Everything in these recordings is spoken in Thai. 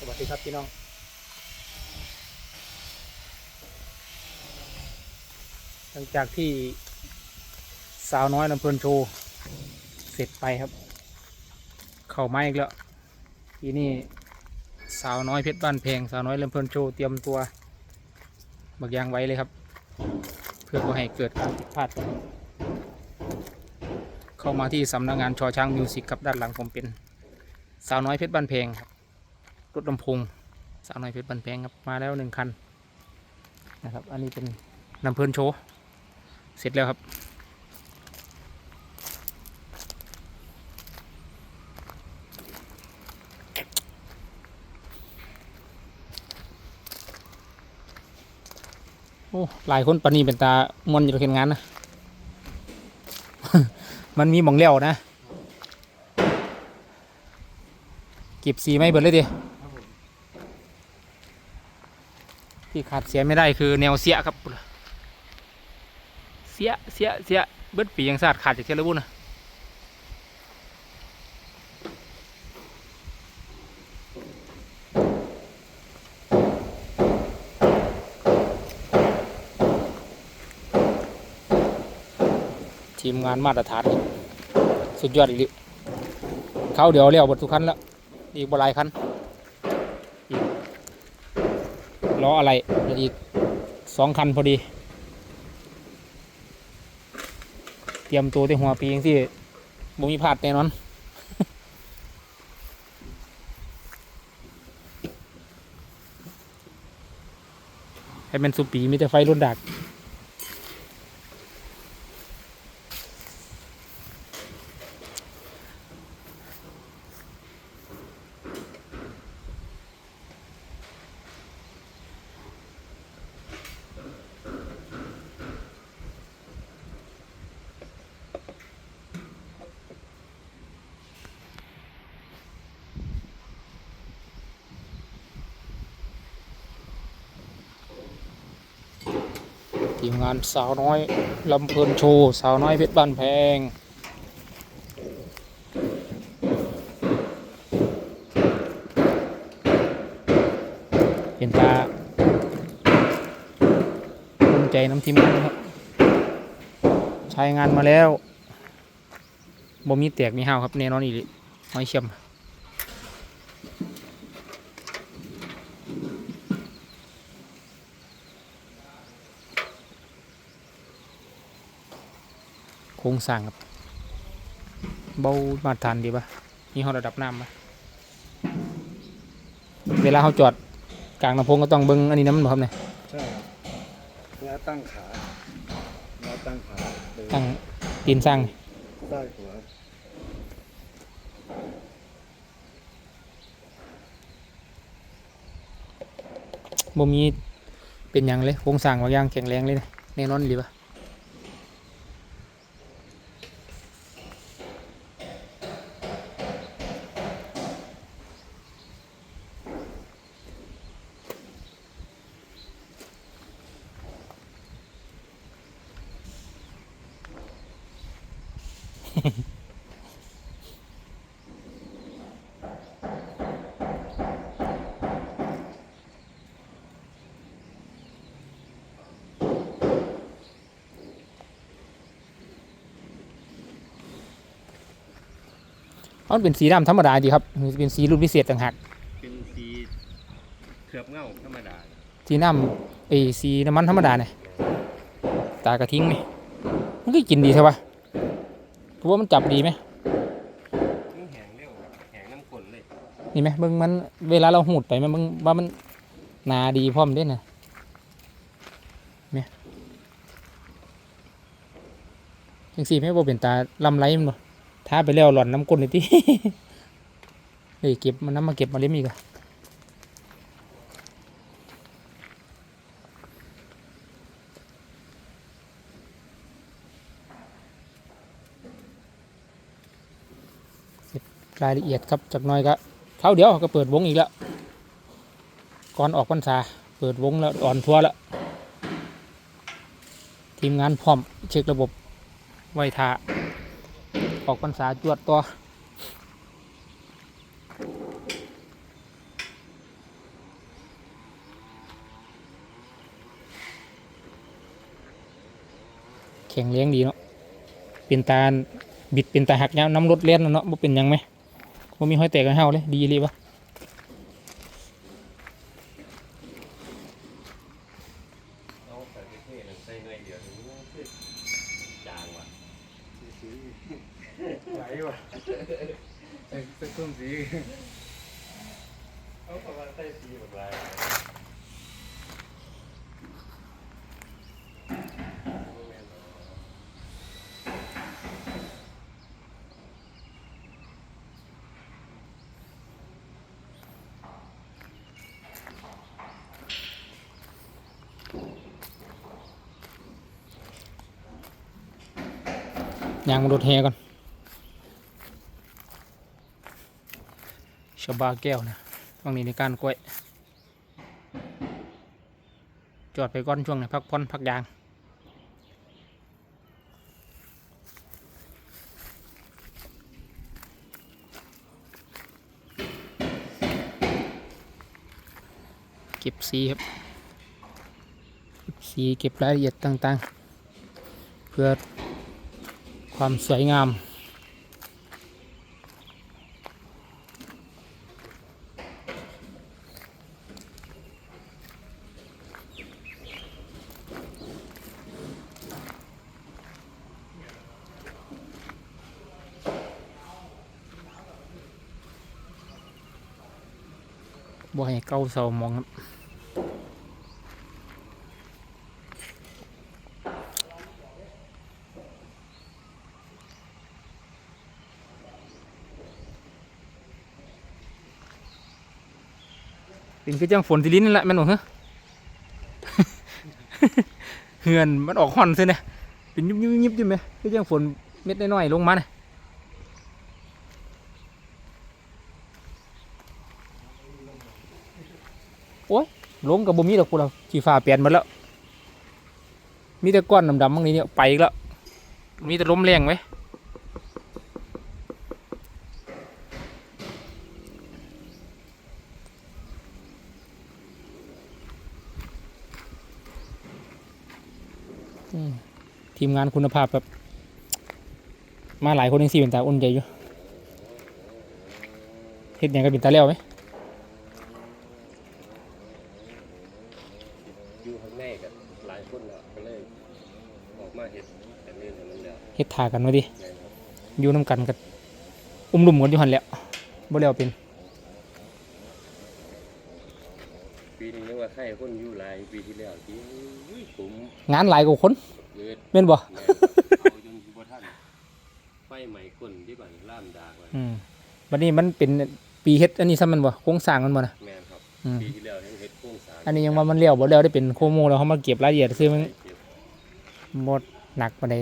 สวัสดีครับพี่น้องหลังจากที่สาวน้อยลำเพลินโชว์เสร็จไปครับ เข้าไม้อีกแล้วทีนี้สาวน้อยเพชรบ้านเพงสาวน้อยลำเพลินโชว์เตรียมตัวบักยางไว้เลยครับ เพื่อไม่ให้เกิดการผิดพลาด เข้ามาที่สำนักงานชอช้างมิวสิกครับด้านหลังผมเป็น สาวน้อยเพชรบ้านเพงครับ รถลำโพงสาวน้อยเพชรบ้านเพงครับมาแล้วหนึ่งคันนะครับ อันนี้เป็นนำเพลินโชว์เสร็จแล้วครับ โอ้หลายคนปนีเป็นตามวนอยู่เห็นงานนะ มันมีหมองเลี้ยวนะ เก็บสีไม่เบิดเลยดิ ที่ขาดเสียไม่ได้คือแนวเสียครับเสียเสียเสียเบิดปียังสาดขาดจากเทเลบุญนะทีมงานมาตรฐาน สุดยอดอีกเขาเดี๋ยวเลี้ยวบททุกคันแล้วอีกบลายคันอีก ล้ออะไรอีกสองคันพอดี เตรียมตัวที่หัวปีจังสิบ่มีพลาดแน่นอนให้เป็นสุปีมีแต่ไฟรุ่นดัก ทีมงานสาวน้อยลำเพลินโชว์สาวน้อยเพชรบ้านแพงเห็นตาภูมิใจน้ำทีมงานะครับ ใช้งานมาแล้วบ่มีแตกมีห้าวครับแน่นอนอีหลีหอยเชื่อม โครงสร้างครับเบามาตรฐานดีปะนี่เขาระดับน้ำปะเวลาเขาจอดกลางลำโพงก็ต้องเบิ้งอันนี้น้ำมันบ่ครับเนี่ยใช่ครับแล้วตั้งขาแล้วตั้งขาเดินตั้งตีนสร้างนี่ใต้หัวบ่มีเป็นหยังเลยโครงสร้างบางอย่างแข็งแรงเลยนะแน่นอนดีปะ มันเป็นสีดำธรรมดาดีครับหรือเป็นสีรุ่นพิเศษต่างหากเป็นสีเคลือบเงาธรรมดาสีน้ำไอยสีน้ำมันธรรมดาเนี่ยตากระทิ้งนี่มันก็กินดีใช่ปะเพราะว่ามันจับดีไหมมันแห้งเร็วแห้งน้ำข้นเลยนี่ไหมเบิ่งมันเวลาเราหูดไปมันเบิ่งว่ามันหนาดีพร้อมเด้นะเนี่ยจังสี่ไม่บ่เป็นตาลำไรมันบ่ ท้าไปแล้วหล่อนน้ำก้นเลยที่เฮ้ยเก็บมันน้ำมาเก็บมาเล่มอีกอะเก็บรายละเอียดครับจากน้อยก็เท่าเดียวก็เปิดวงอีกแล้วก่อนออกพรรษาเปิดวงแล้วอ่อนทัวแล้วทีมงานพร้อมเช็คระบบไว้ท่า ออกพรรษาจวดตัวแข็งเลี้ยงดีเนาะเป็นตาบิดเป็นตาหักเงาน้ำรถเลี้ยนเนาะบ่เป็นยังไหมบ่มีห้อยแตกกันเฮาเลยดีเลยวะจางว่ะ ไหลว่ะไอ้สักต้นสีเอาประมาณใส่สีแบบไรยางมันรถแฮก่อน ชบาแก้วนะตรงนี้ในการกล้วย จอดไปก่อนช่วงนี้พักผ่อนพักยางเก็บสีครับ เก็บสีเก็บรายละเอียดต่างๆ เพื่อความสวยงาม บ่ให้เก้าเสามองครับเป็นคือจังฝนที่ลิ้นนั่นแหละแม่นบ่ฮะเฮือนมันออกห่อนซินะเป็นยุบยุบยุบยุบไหมคือจังฝนเม็ดน้อยๆลงมาน่ะ โอ้ยลงกับบ่มีดอกกูเราสีฟ้าเปลี่ยนหมาแล้ว มีแต่ก้อนดำๆบางนี้เนี่ยไปอีกแล้ว มีแต่ลมแรงไหมทีมงานคุณภาพแบบ มาหลายคนยังสี่เป็นตาอุ่นใจอยู่เฮ็ดหยังกันเป็นตาเลี้ยวไหม อยู่ข้างในกันหลายคนแล้วก็เลยออกมาเห็ดแต่เรื่องของมันแล้วเฮ็ดทากันไว้ดิไงครับอยู่น้ำกันกันอุ้มลุ่มกันอยู่หันแหล้วบ่เลี้ยวเป็นปีนี้ยังว่าให้คนอยู่หลายปีที่แล้วที่อุ้ยผมงานหลายกว่าคนเกิด แม่นบ่แม่เอาจนสิบ่ทันไฟใหม่คนที่บ้านล่ามดากไว้อืมบัดนี้มันเป็นปีเฮ็ดอันนี้ซ้ำมันบ่โครงสร้างมันบ่นะแม่นครับ อืม ปีที่แล้ว อันนี้ยังว่ามันเลี้ยวบ่เลี้ยวได้เป็นโคโมแล้วเขามาเก็บรายละเอียดซื้อมันเก็บหมดหนักปานใด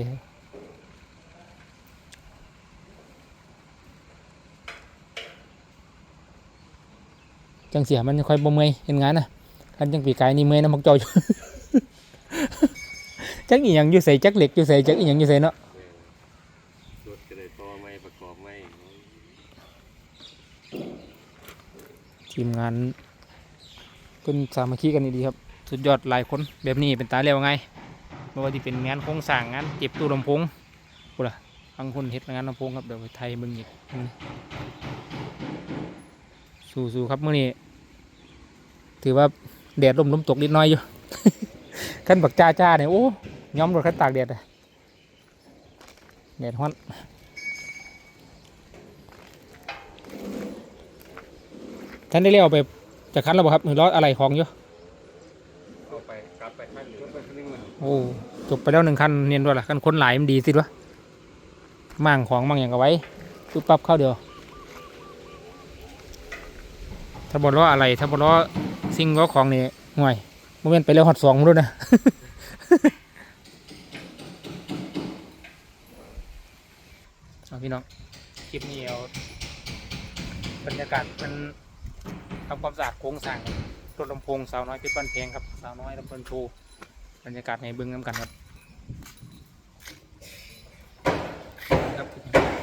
จังเสียมันค่อยบ่เมื่อยเห็นงานน่ะคันจังปีกายนี่เมื่อยน้ำมักจอยจักอีหยังอยู่ใส่จักเหล็กอยู่ใส่จักอีหยังอยู่ใส่เนาะรถก็เลยต่อไม้ประกอบไม้ทีมงาน เพิ่นสามัคคีกันดีครับ สุดยอดหลายคนแบบนี้เป็นตาเร็วไงไม่ว่าที่เป็นงานโครงสร้างงานเก็บตู้ลำโพงกูล่ะบางคนเฮ็ดงานลำโพงครับเดี๋ยวไปไทยมึงอีกอืมสู้ๆครับเมื้อนี้ถือว่าแดดลมลมตกนิดน้อยอยู่ขั้นบักจ้าจ้าเนี่ยโอ้ย้อมรถขั้นตากแดดอะแดดฮ้อนท่านได้เรียกไป จากคันแล้วบ่ครับหรือรออะไรของอยู่เอาไปกลับไปขั้นหนึ่งไปข้างนึงมันโอ้จบไปแล้วหนึ่งคันเนียนด้วยล่ะคันคนหลายมันดีสิวะมั่งของมั่งอย่างเอาไว้ปุ๊บปั๊บเข้าเดียวถ้าบอล้ออะไรถ้าบอล้อสิ่งล้อของนี่ห่วยโมเมนต์ไปแล้วหอดสองมั้งด้วยนะเอาพี่น้องคลิปนี้เอาบรรยากาศมัน ทำความสะอาดโค้งสร้างรถลำโพงสาวน้อยเพชรบ้านเพงครับสาวน้อยลำเพลินโชว์บรรยากาศในบึงน้ำกันครับ